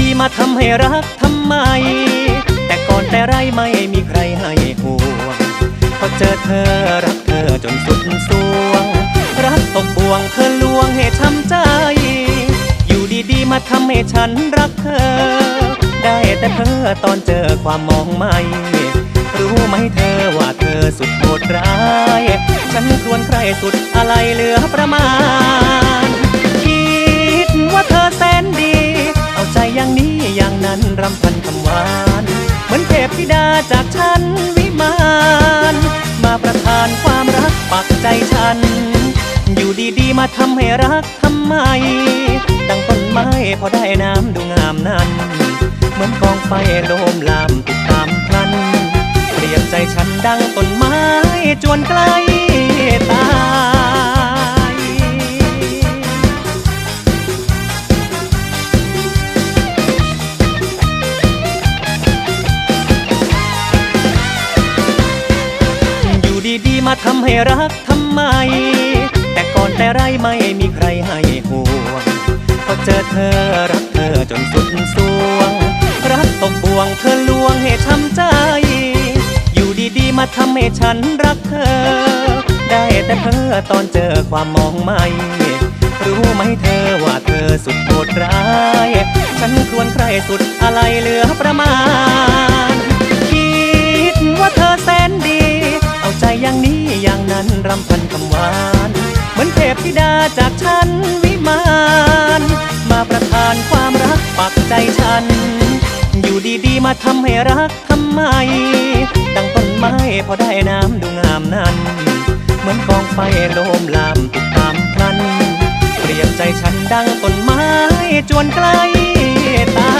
ดีๆ มาทำให้รักทำไม แต่ก่อนแต่ไรไม่มีใครให้ห่วงพอเจอเธอรักเธอจนสุดสวง รักตกบ่วงเธอลวงให้ช้ำใจ อยู่ดีๆ มาทำให้ฉันรักเธอ ได้แต่เธอตอนเจอความมองไม่ รู้ไหมเธอว่าเธอสุดโหดร้าย ฉันควรใครสุดอะไรเหลือประมาณ ธิดาจากฉันวิมานมาประทานความรักปักใจฉัน อยู่ดีๆมาทำให้รักทำไม ดังต้นไม้พอได้น้ำดูงามนั้น เหมือนกองไฟโลมลามติดตามพลัน เปลี่ยนใจฉันดังต้นไม้จวนใกล้ ทำให้รักทำไม แต่ก่อนแต่ไรไม่มีใครให้ห่วงพอเจอเธอรักเธอจนสุดสวง รักตกบ่วงเธอลวงให้ช้ำใจ อยู่ดีๆมาทำให้ฉันรักเธอ ได้แต่เธอตอนเจอความมองไม่รู้ไหมเธอว่าเธอสุดโหดร้าย ฉันควรใครสุดอะไรเหลือประมาณ อย่างนี้อย่างนั้นรำพันคำหวาน เหมือนเทพธิดาจากฉันวิมาน มาประทานความรักปักใจฉัน อยู่ดีๆ มาทำให้รักทำไม ดังต้นไม้พอได้น้ำดูงามนั้น เหมือนกองไฟโลมลามติดตามพลัน เปรียบใจฉันดังต้นไม้จวนใกล้ตา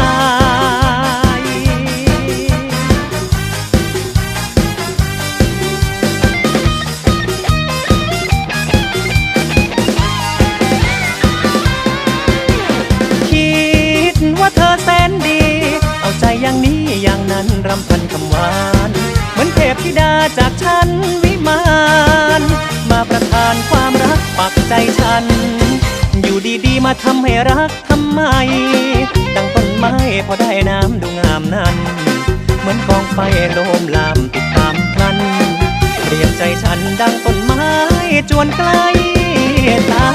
รำพันคำหวาน เหมือนเทพธิดาจากฉันวิมาน มาประทานความรักปักใจฉัน อยู่ดีๆ มาทำให้รักทำไม ดังต้นไม้พอได้น้ำดูงามนั้น เหมือนกองไฟโลมลามติดตามพลันเปรียบใจฉันดังต้นไม้จวนใกล้ตา